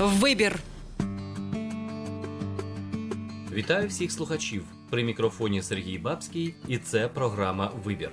Вибір. Вітаю всіх слухачів. При мікрофоні Сергій Бабський, і це програма Вибір.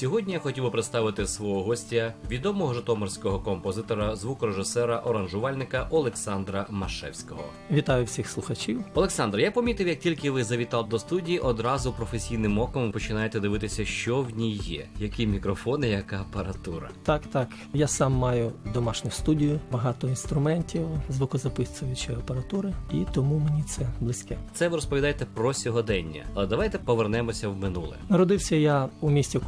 Сьогодні я хотів би представити свого гостя, відомого житомирського композитора, звукорежисера, оранжувальника Олександра Машевського. Вітаю всіх слухачів. Олександр, я помітив, як тільки ви завітав до студії, одразу професійним оком починаєте дивитися, що в ній є, які мікрофони, яка апаратура. Так, так. Я сам маю домашню студію, багато інструментів, звукозаписуючої апаратури, і тому мені це близьке. Це ви розповідаєте про сьогодення, але давайте повернемося в минуле. Народився я у місті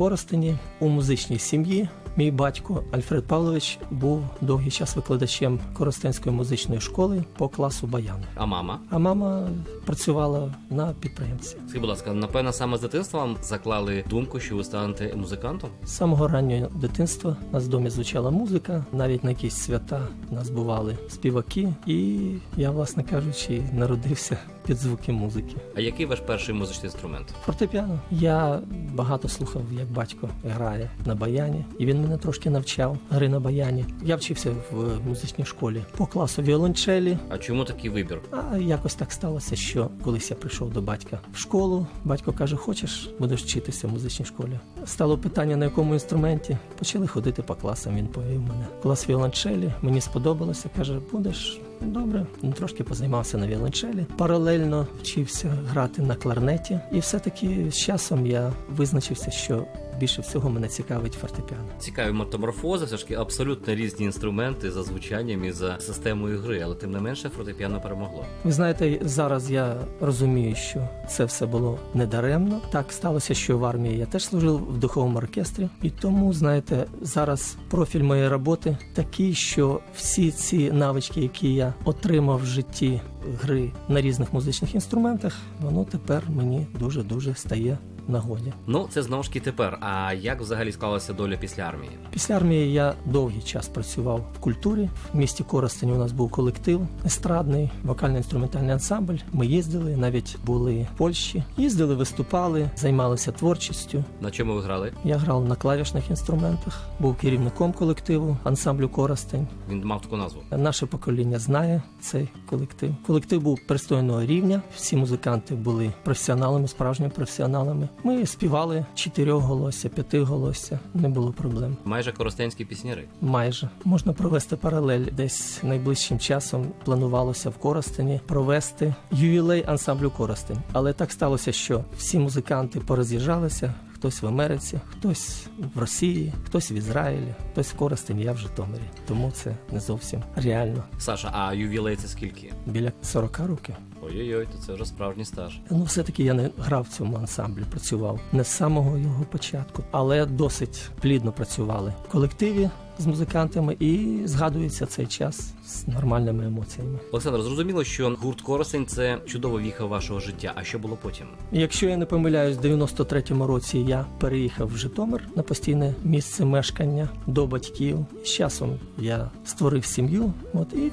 Коростені у музичній сім'ї. Мій батько Альфред Павлович був довгий час викладачем Коростенської музичної школи по класу баяну. А мама? А мама працювала на підприємці. Скажіть, будь ласка, напевно, саме з дитинства вам заклали думку, що ви станете музикантом? З самого раннього дитинства у нас в домі звучала музика, навіть на якісь свята у нас бували співаки, і я, власне кажучи, народився під звуки музики. А який ваш перший музичний інструмент? Фортепіано. Я багато слухав, як батько грає на баяні, і він мене трошки навчав гри на баяні. Я вчився в музичній школі по класу віолончелі. А чому такий вибір? А якось так сталося, що колись я прийшов до батька в школу. Батько каже: Хочеш, будеш вчитися в музичній школі. Стало питання на якому інструменті. Почали ходити по класам. Він повів мене. Клас віолончелі. Мені сподобалося. каже, будеш. Добре, Ну, трошки позаймався на віолончелі. Паралельно вчився грати на кларнеті, і все-таки з часом я визначився, що більше всього мене цікавить фортепіано. Цікаві метаморфози, все ж таки абсолютно різні інструменти за звучанням і за системою гри, але тим не менше фортепіано перемогло. Ви знаєте, зараз я розумію, що це все було недаремно. Так сталося, що в армії я теж служив в духовому оркестрі, і тому, знаєте, зараз профіль моєї роботи такий, що всі ці навички, які я отримав в житті гри на різних музичних інструментах, воно тепер мені дуже дуже стає нагоді. Ну це знову ж таки тепер. А як взагалі склалася доля після армії? Після армії я довгий час працював в культурі. В місті Коростені у нас був колектив естрадний, вокально-інструментальний ансамбль. Ми їздили, навіть були в Польщі. Їздили, виступали, займалися творчістю. На чому ви грали? Я грав на клавішних інструментах, був керівником колективу ансамблю Коростень. Він мав таку назву. Наше покоління знає цей колектив. Колектив був пристойного рівня. Всі музиканти були професіоналами, справжніми професіоналами. Ми співали чотирьохголосся, п'ятиголосся, не було проблем. Майже коростенські пісняри. Майже можна провести паралель. Десь найближчим часом планувалося в Коростені провести ювілей ансамблю Коростень. Але так сталося, що всі музиканти пороз'їжджалися. Хтось в Америці, хтось в Росії, хтось в Ізраїлі, хтось в Коростені, я в Житомирі. Тому це не зовсім реально. Саша, а ювілей це скільки? Біля 40 років. Ой-ой-ой, то це вже справжній стаж. Ну, все-таки я не грав в цьому ансамблі, працював не з самого його початку, але досить плідно працювали в колективі з музикантами і згадується цей час з нормальними емоціями. Олександр, зрозуміло, що гурт Коростень це чудова віха вашого життя. А що було потім? Якщо я не помиляюсь, в 93-му році я переїхав в Житомир на постійне місце мешкання до батьків. З часом я створив сім'ю. От і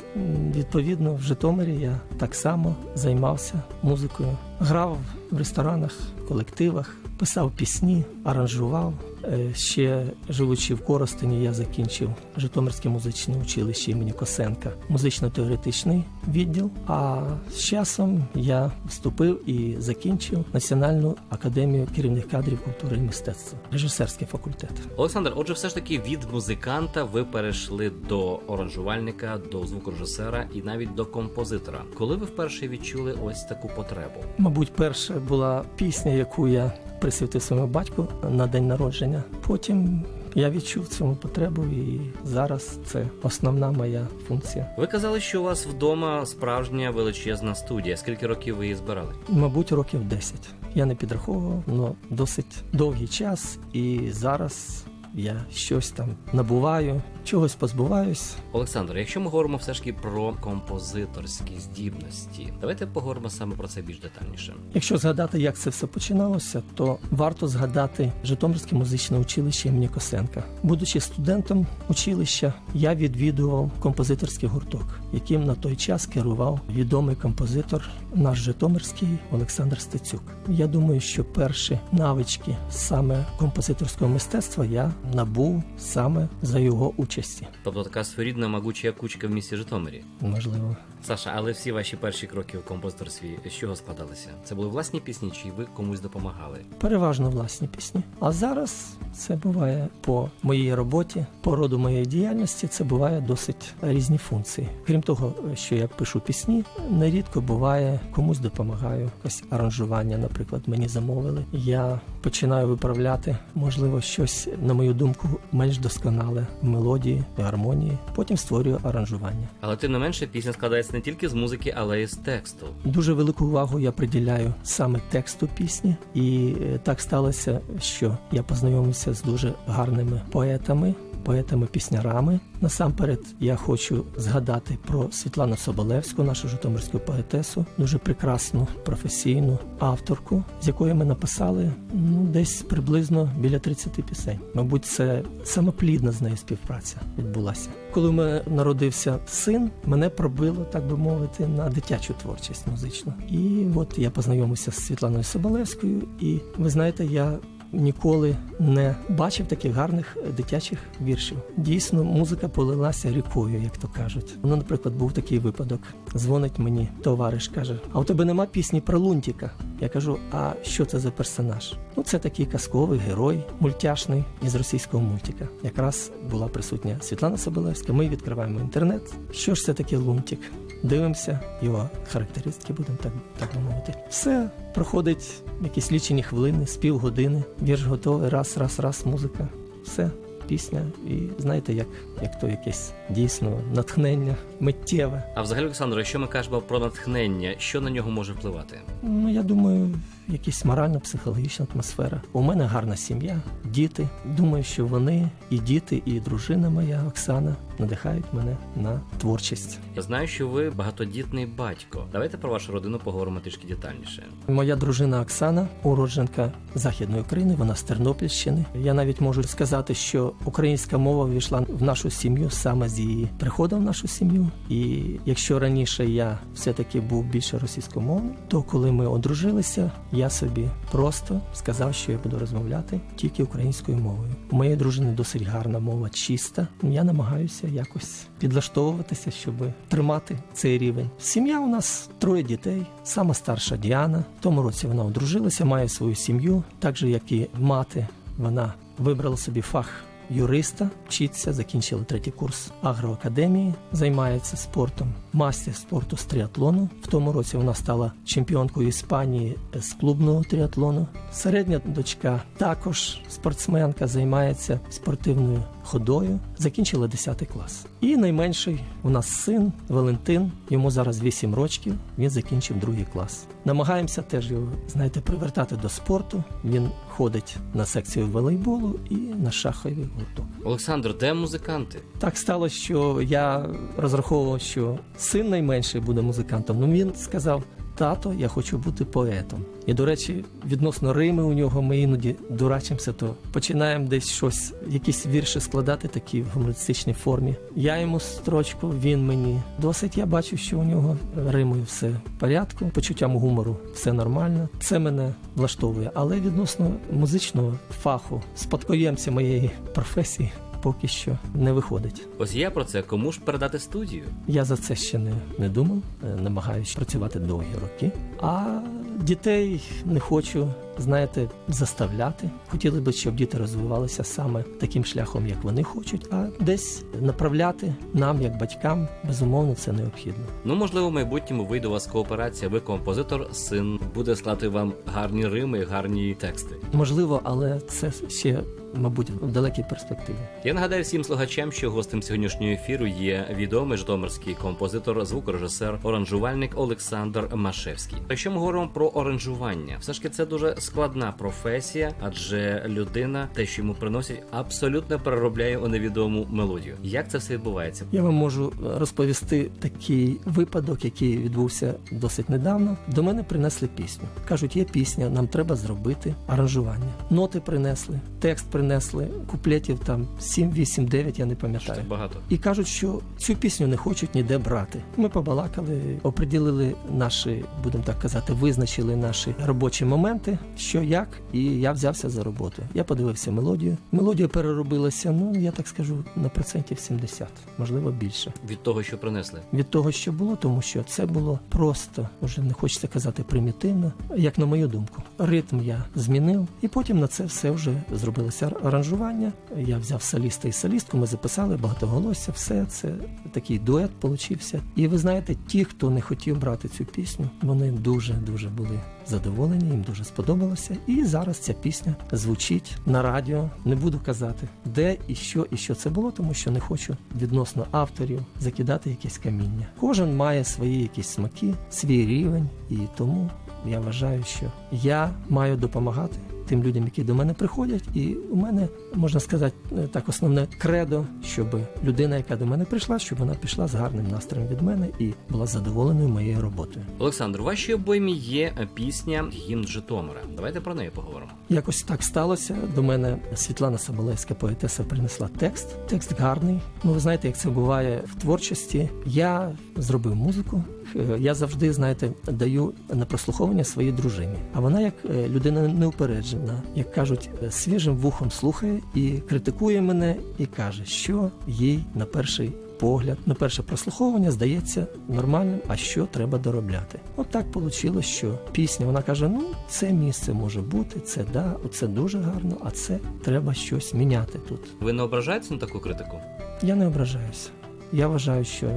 відповідно в Житомирі я так само займався музикою. Грав в ресторанах, колективах, писав пісні, аранжував. Е, Ще живучи в Коростені, я закінчив Житомирське музичне училище імені Косенка, музично-теоретичний відділ. А з часом я вступив і закінчив Національну академію керівних кадрів культури і мистецтва, режисерський факультет. Олександр, отже, все ж таки від музиканта ви перейшли до оранжувальника, до звукорежисера і навіть до композитора. Коли ви вперше відчули ось таку потребу? Мабуть, перша була пісня, яку я присвятив своєму батьку на день народження. Потім я відчув цьому потребу, і зараз це основна моя функція. Ви казали, що у вас вдома справжня величезна студія. Скільки років ви її збирали? Мабуть, років 10. Я не підраховував, але досить довгий час, і зараз я щось там набуваю, чогось позбуваюсь. Олександр, якщо ми говоримо все ж таки про композиторські здібності, давайте поговоримо саме про це більш детальніше. Якщо згадати, як це все починалося, то варто згадати Житомирське музичне училище імені Косенка. Будучи студентом училища, я відвідував композиторський гурток, яким на той час керував відомий композитор, наш Житомирський Олександр Стецюк. Я думаю, що перші навички саме композиторського мистецтва я набув саме за його участі. Тобто така своєрідна могуча кучка в місті Житомирі. Можливо, Саша, але всі ваші перші кроки у композиторстві з чого складалися? Це були власні пісні, чи ви комусь допомагали? переважно власні пісні. А зараз це буває по моїй роботі, по роду моєї діяльності. Це буває досить різні функції. Крім того, що я пишу пісні, нерідко буває комусь допомагаю. Якось аранжування, наприклад, мені замовили. Я починаю виправляти, можливо, щось, на мою думку, менш досконале в мелодії, в гармонії. Потім створюю аранжування. Але тим не менше, пісня складається не тільки з музики, але й з тексту. Дуже велику увагу я приділяю саме тексту пісні, і е, так сталося, що я познайомився з дуже гарними поетами. Поетами-піснярами. Насамперед я хочу згадати про Світлану Соболевську, нашу житомирську поетесу, дуже прекрасну професійну авторку, з якою ми написали ну, десь приблизно біля 30 пісень. Мабуть, це самоплідна з нею співпраця відбулася. Коли мене народився син, мене пробило, так би мовити, на дитячу творчість музичну. І от я познайомився з Світланою Соболевською, і ви знаєте, я ніколи не бачив таких гарних е, дитячих віршів. Дійсно, музика полилася рікою, як то кажуть. Ну, наприклад, був такий випадок. Дзвонить мені товариш, каже: А у тебе нема пісні про Лунтіка? Я кажу: а що це за персонаж? Ну, це такий казковий герой, мультяшний із російського мультика. Якраз була присутня Світлана Соболевська. Ми відкриваємо інтернет. Що ж це таке Лунтік? Дивимося його характеристики, будемо так, так мовити. Все проходить якісь лічені хвилини, з півгодини. Вірш готовий, раз, раз, раз, музика. Все, пісня. І знаєте, як, як то якесь дійсно натхнення миттєве. А взагалі, Олександр, якщо ми кажемо про натхнення, що на нього може впливати? Ну, я думаю, якась морально-психологічна атмосфера. У мене гарна сім'я, діти. Думаю, що вони і діти, і дружина моя Оксана надихають мене на творчість. Я знаю, що ви багатодітний батько. Давайте про вашу родину поговоримо трішки детальніше. Моя дружина Оксана, уродженка Західної України, вона з Тернопільщини. Я навіть можу сказати, що українська мова війшла в нашу сім'ю саме з її приходом в нашу сім'ю. І якщо раніше я все-таки був більше російськомовний, то коли ми одружилися, я собі просто сказав, що я буду розмовляти тільки українською мовою. У моєї дружини досить гарна мова, чиста. Я намагаюся якось підлаштовуватися, щоб тримати цей рівень. Сім'я у нас троє дітей. Сама старша Діана. В тому році вона одружилася, має свою сім'ю, так же як і мати. Вона вибрала собі фах. Юриста вчиться, закінчила третій курс агроакадемії, займається спортом, мастер спорту з тріатлону. В тому році вона стала чемпіонкою Іспанії з клубного тріатлону. Середня дочка також спортсменка, займається спортивною ходою, закінчила 10 клас. І найменший у нас син Валентин, йому зараз 8 років. Він закінчив другий клас. Намагаємося теж його, знаєте, привертати до спорту. Він ходить на секцію волейболу і на шаховий гурток. Олександр, де музиканти? Так стало, що я розраховував, що син найменший буде музикантом. Ну він сказав: тато, я хочу бути поетом. І до речі, відносно Рими у нього ми іноді дурачимося, то починаємо десь щось, якісь вірші складати такі в гумористичній формі. Я йому строчку, він мені. Досить я бачу, що у нього Римою все в порядку, почуттям гумору все нормально. Це мене влаштовує. Але відносно музичного фаху, спадкоємця моєї професії, поки що не виходить. Ось я про це кому ж передати студію? Я за це ще не, не думав, е, намагаюся працювати довгі роки. А дітей не хочу, знаєте, заставляти. Хотіли би, щоб діти розвивалися саме таким шляхом, як вони хочуть, а десь направляти нам, як батькам, безумовно, це необхідно. Ну, можливо, в майбутньому вийде у вас кооперація. Ви композитор, син буде слати вам гарні рими, гарні тексти. Можливо, але це ще, мабуть, в далекій перспективі. Я нагадаю всім слухачам, що гостем сьогоднішнього ефіру є відомий житомирський композитор, звукорежисер, оранжувальник Олександр Машевський. Якщо ми говоримо про оранжування, все ж таки це дуже складна професія, адже людина, те, що йому приносять, абсолютно переробляє у невідому мелодію. Як це все відбувається? Я вам можу розповісти такий випадок, який відбувся досить недавно. До мене принесли пісню. Кажуть, є пісня, нам треба зробити аранжування. Ноти принесли, текст принесли. Принесли куплетів там 7, 8, 9, я не пам'ятаю. багато. І кажуть, що цю пісню не хочуть ніде брати. Ми побалакали, оприділили наші, будемо так казати, визначили наші робочі моменти, що як, і я взявся за роботу. Я подивився мелодію. Мелодія переробилася, ну я так скажу, на процентів 70, можливо більше. Від того, що принесли. Від того, що було, тому що це було просто, вже не хочеться казати примітивно, як на мою думку. Ритм я змінив, і потім на це все вже зробилося аранжування. Я взяв соліста і солістку, ми записали багатоголосся, все це такий дует получився. І ви знаєте, ті, хто не хотів брати цю пісню, вони дуже дуже були задоволені, їм дуже сподобалося. І зараз ця пісня звучить на радіо. Не буду казати, де і що, і що це було, тому що не хочу відносно авторів закидати якесь каміння. Кожен має свої якісь смаки, свій рівень, і тому я вважаю, що я маю допомагати. Тим людям, які до мене приходять, і у мене можна сказати е, так, основне кредо, щоб людина, яка до мене прийшла, щоб вона пішла з гарним настроєм від мене і була задоволеною моєю роботою. Олександр, у вашій обоймі є е, пісня Гімн Житомира. Давайте про неї поговоримо. Якось так сталося. До мене Світлана Соболевська, поетеса, принесла текст. Текст гарний. Ну, ви знаєте, як це буває в творчості. Я зробив музику. Е, Я завжди, знаєте, даю на прослуховування своїй дружині. А вона, як е, людина неупереджена, як кажуть, е, свіжим вухом слухає і критикує мене, і каже, що їй на перший погляд, на перше прослуховування здається нормальним, а що треба доробляти. От так вийшло, що пісня вона каже: ну це місце може бути, це да, це дуже гарно, а це треба щось міняти тут. Ви не ображаєтеся на таку критику? Я не ображаюся. Я вважаю, що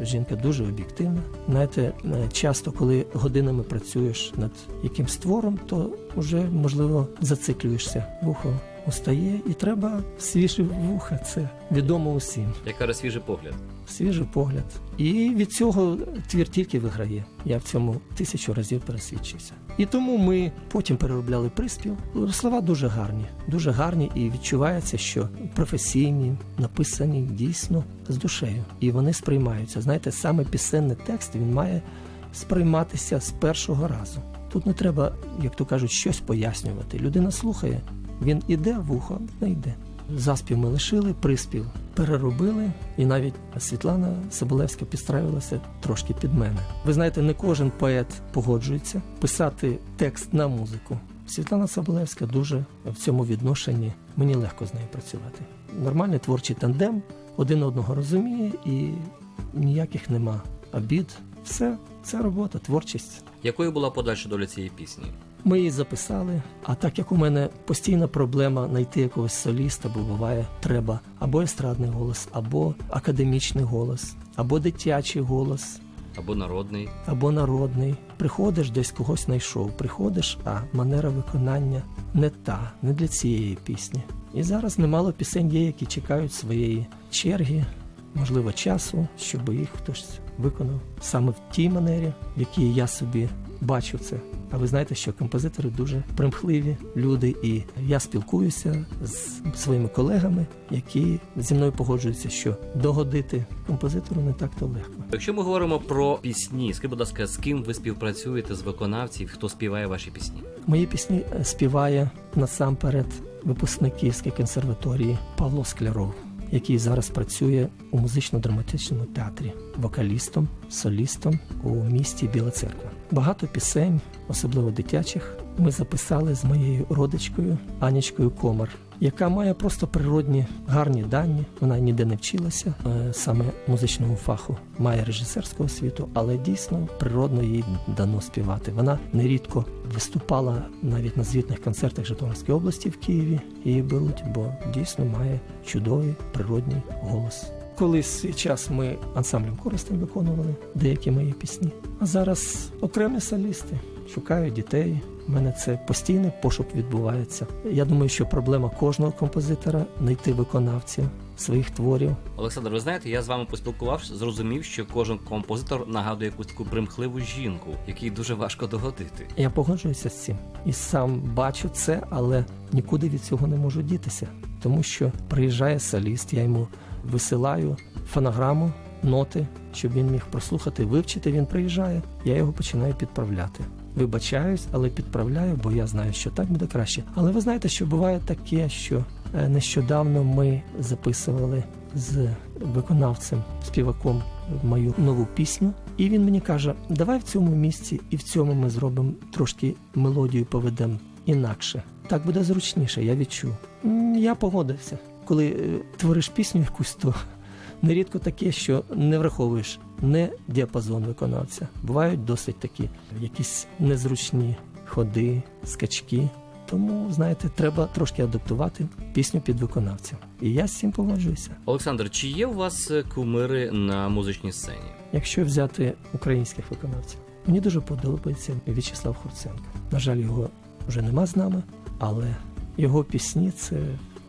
жінка дуже об'єктивна. Знаєте, е, часто, коли годинами працюєш над якимсь твором, то вже можливо зациклюєшся. Вухо устає, і треба свіжі вуха. Це відомо усім. Як каже свіжий погляд. Свіжий погляд. І від цього твір тільки виграє. Я в цьому тисячу разів пересвідчився. І тому ми потім переробляли приспів. Слова дуже гарні, дуже гарні, і відчувається, що професійні, написані дійсно з душею. І вони сприймаються. Знаєте, саме пісенний текст він має сприйматися з першого разу. Тут не треба, як то кажуть, щось пояснювати. Людина слухає, він іде в ухо, не йде. Заспів ми лишили, приспів переробили, і навіть Світлана Соболевська підстраювалася трошки під мене. Ви знаєте, не кожен поет погоджується писати текст на музику. Світлана Соболевська дуже в цьому відношенні мені легко з нею працювати. Нормальний творчий тандем, один одного розуміє і ніяких нема обід. Все це робота, творчість. Якою була подальша доля цієї пісні? Ми її записали. А так як у мене постійна проблема знайти якогось соліста, бо буває, треба або естрадний голос, або академічний голос, або дитячий голос, Або народний? або народний. Приходиш, десь когось знайшов. Приходиш, а манера виконання не та, не для цієї пісні. І зараз немало пісень є, які чекають своєї черги, можливо, часу, щоб їх хтось виконав саме в тій манері, в якій я собі бачу це. А ви знаєте, що композитори дуже примхливі люди, і я спілкуюся з своїми колегами, які зі мною погоджуються, що догодити композитору не так то легко. Якщо ми говоримо про пісні, скажіть, будь ласка, з ким ви співпрацюєте з виконавців, хто співає ваші пісні? Мої пісні е, співає насамперед випускник Київської консерваторії Павло Скляров, який зараз працює у музично-драматичному театрі, вокалістом, солістом у місті Біла Церква. Багато пісень, особливо дитячих, ми записали з моєю родичкою Анічкою Комар, яка має просто природні гарні дані. Вона ніде не вчилася е, саме музичному фаху, має режисерську освіту, але дійсно природно їй дано співати. Вона нерідко виступала навіть на звітних концертах Житомирської області в Києві. Її беруть, бо дійсно має чудовий природний голос. Колись свій час ми ансамблем Коростень виконували деякі мої пісні. А зараз окремі солісти шукають дітей. У мене це постійний пошук відбувається. Я думаю, що проблема кожного композитора знайти виконавців своїх творів. Олександр, ви знаєте, я з вами поспілкувався, зрозумів, що кожен композитор нагадує якусь таку примхливу жінку, якій дуже важко догодити. Я погоджуюся з цим і сам бачу це, але нікуди від цього не можу дітися, тому що приїжджає соліст, я йому висилаю фонограму, ноти, щоб він міг прослухати, вивчити. Він приїжджає, я його починаю підправляти. вибачаюсь, але підправляю, бо я знаю, що так буде краще. Але ви знаєте, що буває таке, що е, нещодавно ми записували з виконавцем, співаком мою нову пісню, і він мені каже: давай в цьому місці і в цьому ми зробимо трошки мелодію, поведемо інакше. Так буде зручніше, я відчув. Я погодився. Коли е, твориш пісню якусь, то нерідко таке, що не враховуєш не діапазон виконавця. Бувають досить такі якісь незручні ходи, скачки. Тому, знаєте, треба трошки адаптувати пісню під виконавця. І я з цим погоджуюся. Олександр, чи є у вас е, кумири на музичній сцені? Якщо взяти українських виконавців, мені дуже подобається В'ячеслав Хурценко. На жаль, його вже нема з нами, але його пісні це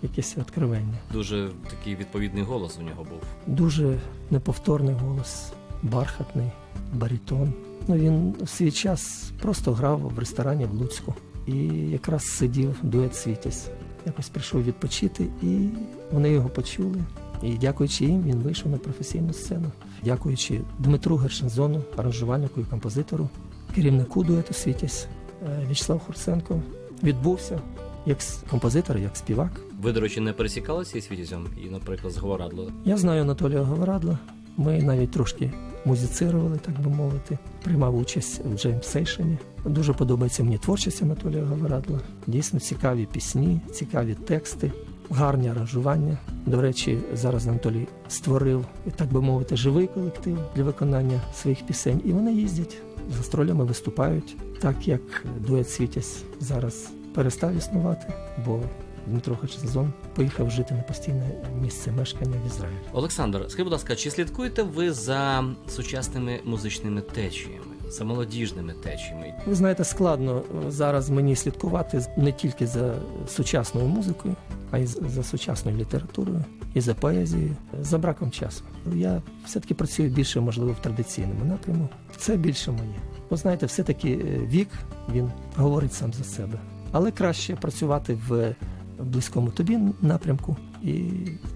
якесь откровення. Дуже такий відповідний голос у нього був. Дуже неповторний голос, бархатний, барітон. Ну він в свій час просто грав в ресторані в Луцьку і якраз сидів дует світязь. Якось прийшов відпочити, і вони його почули. І дякуючи їм, він вийшов на професійну сцену. Дякуючи Дмитру Гершензону, аранжувальнику і композитору, керівнику дуету світязь е, В'ячеслав Хурценко відбувся як композитор, як співак. Ви, до речі, не пересікалися із світязем і, наприклад, з Говорадло? Я знаю Анатолія Говорадла. Ми навіть трошки музицирували, так би мовити. Приймав участь в джеймсейшені. Дуже подобається мені творчість Анатолія Говорадла. Дійсно цікаві пісні, цікаві тексти, гарні аранжування. До речі, зараз Анатолій створив, так би мовити, живий колектив для виконання своїх пісень. І вони їздять з гастролями, виступають, так як дует світязь зараз перестав існувати, бо Дмитро Хачезон поїхав жити на постійне місце мешкання в Ізраїль. Олександр, скажіть, будь ласка, чи слідкуєте ви за сучасними музичними течіями, за молодіжними течіями? Ви знаєте, складно е, зараз мені слідкувати не тільки за сучасною музикою, а й за сучасною літературою і за поезією, за браком часу. Я все-таки працюю більше, можливо, в традиційному напряму. Це більше моє. Ви знаєте, все-таки е, вік він говорить сам за себе. Але краще працювати в близькому тобі напрямку, і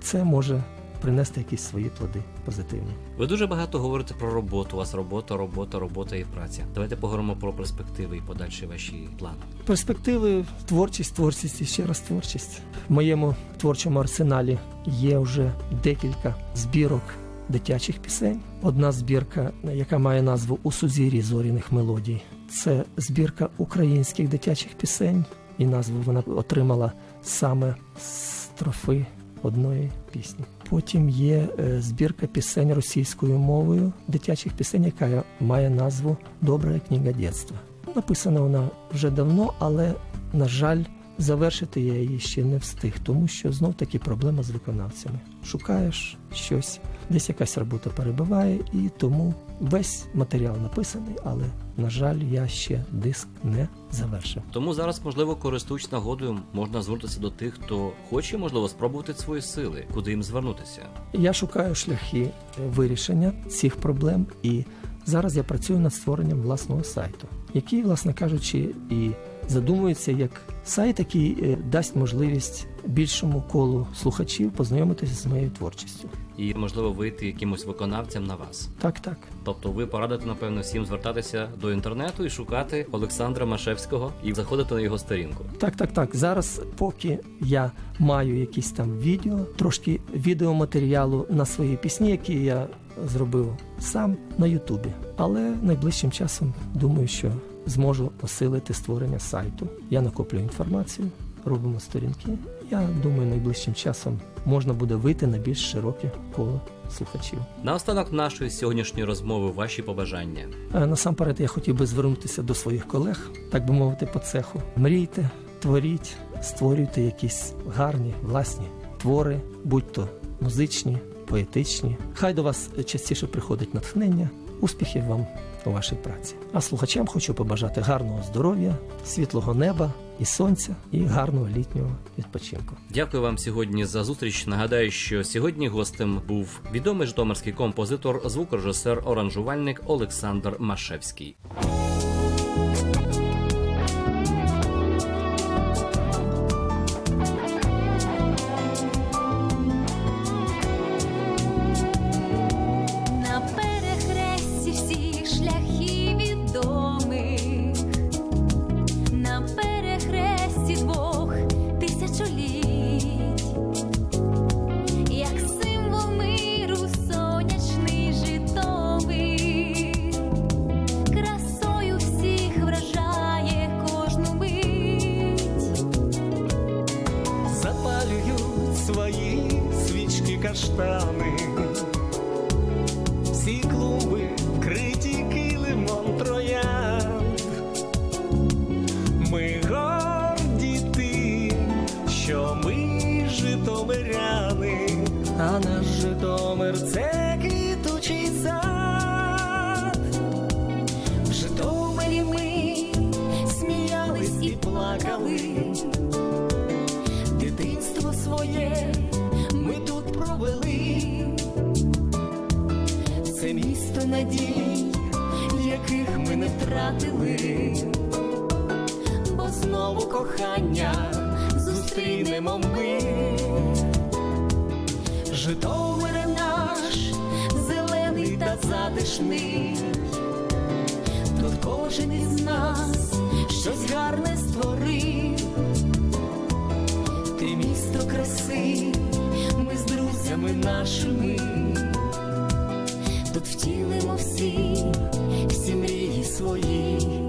це може принести якісь свої плоди позитивні. Ви дуже багато говорите про роботу. У вас робота, робота, робота і праця. Давайте поговоримо про перспективи і подальші ваші плани. Перспективи творчість, творчість і ще раз творчість. В моєму творчому арсеналі є вже декілька збірок дитячих пісень. Одна збірка, яка має назву У сузір'ї зоряних мелодій. Це збірка українських дитячих пісень, і назву вона отримала саме строфи одної пісні. Потім є е, збірка пісень російською мовою, дитячих пісень, яка має назву Добра книга дитинства. Написана вона вже давно, але, на жаль, завершити я її ще не встиг, тому що знов таки проблема з виконавцями. Шукаєш щось, десь якась робота перебиває, і тому весь матеріал написаний, але, на жаль, я ще диск не завершив. Тому зараз, можливо, користуючись нагодою, можна звернутися до тих, хто хоче, можливо, спробувати свої сили, куди їм звернутися. Я шукаю шляхи вирішення цих проблем, і зараз я працюю над створенням власного сайту, який, власне кажучи, і задумується як сайт, який е, дасть можливість більшому колу слухачів познайомитися з моєю творчістю. І можливо вийти якимось виконавцям на вас. Так, так. Тобто ви порадите, напевно, всім звертатися до інтернету і шукати Олександра Машевського і заходити на його сторінку. Так, так, так. Зараз, поки я маю якісь там відео, трошки відеоматеріалу на свої пісні, які я зробив сам на Ютубі. Але найближчим часом думаю, що зможу посилити створення сайту. Я накоплю інформацію, робимо сторінки. Я думаю, найближчим часом можна буде вийти на більш широке коло слухачів. Наостанок нашої сьогоднішньої розмови ваші побажання. Е, Насамперед я хотів би звернутися до своїх колег, так би мовити, по цеху. Мрійте, творіть, створюйте якісь гарні власні твори, будь то музичні, поетичні. Хай до вас частіше приходить натхнення, успіхів вам у вашій праці. А слухачам хочу побажати гарного здоров'я, світлого неба і сонця, і гарного літнього відпочинку. Дякую вам сьогодні за зустріч. Нагадаю, що сьогодні гостем був відомий житомирський композитор, звукорежисер, оранжувальник Олександр Машевський. understanding надій, яких ми не втратили, бо знову кохання зустрінемо ми. Житомир наш зелений та затишний. Тут кожен із нас щось гарне створив. Ти місто краси, ми з друзями нашими. Втілимо всі, всі мрії свої.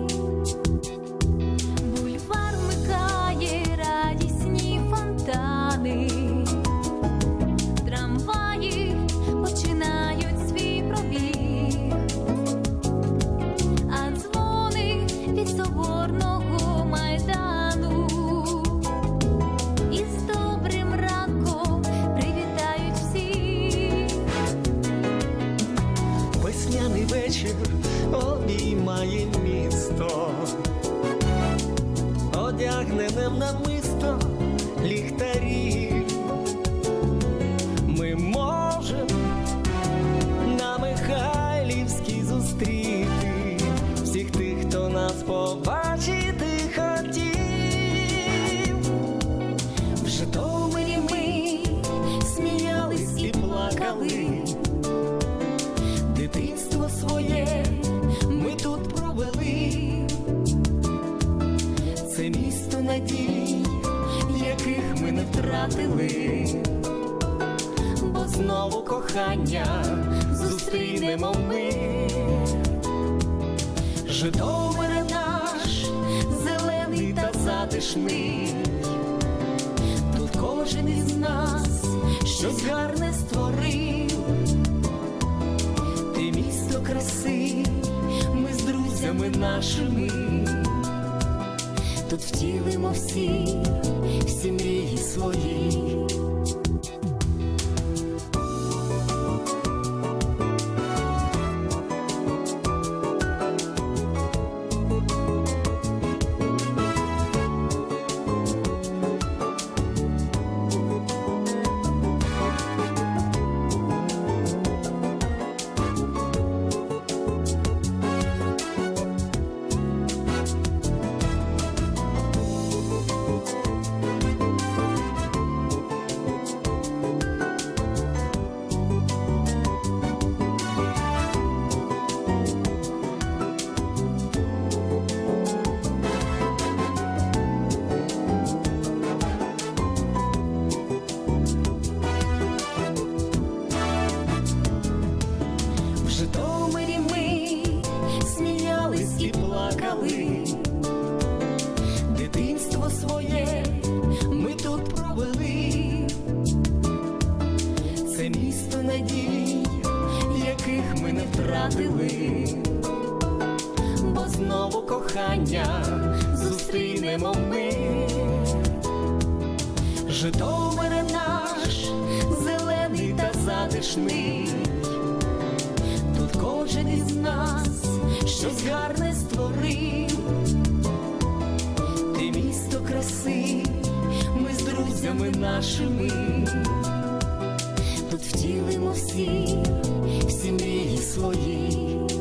Втратили, бо знову кохання зустрінемо ми. Житомир наш зелений та затишний. Тут кожен із нас щось гарне створив. Ти місто краси, ми з друзями нашими. Тут втілимо всі, всі мрії свої. Надій, яких ми не втратили. Бо знову кохання зустрінемо ми. Житомир наш зелений та затишний. Тут кожен із нас щось гарне створив. Ти місто краси, ми з друзями нашими. Тут втілимо всі, всі мрії свої.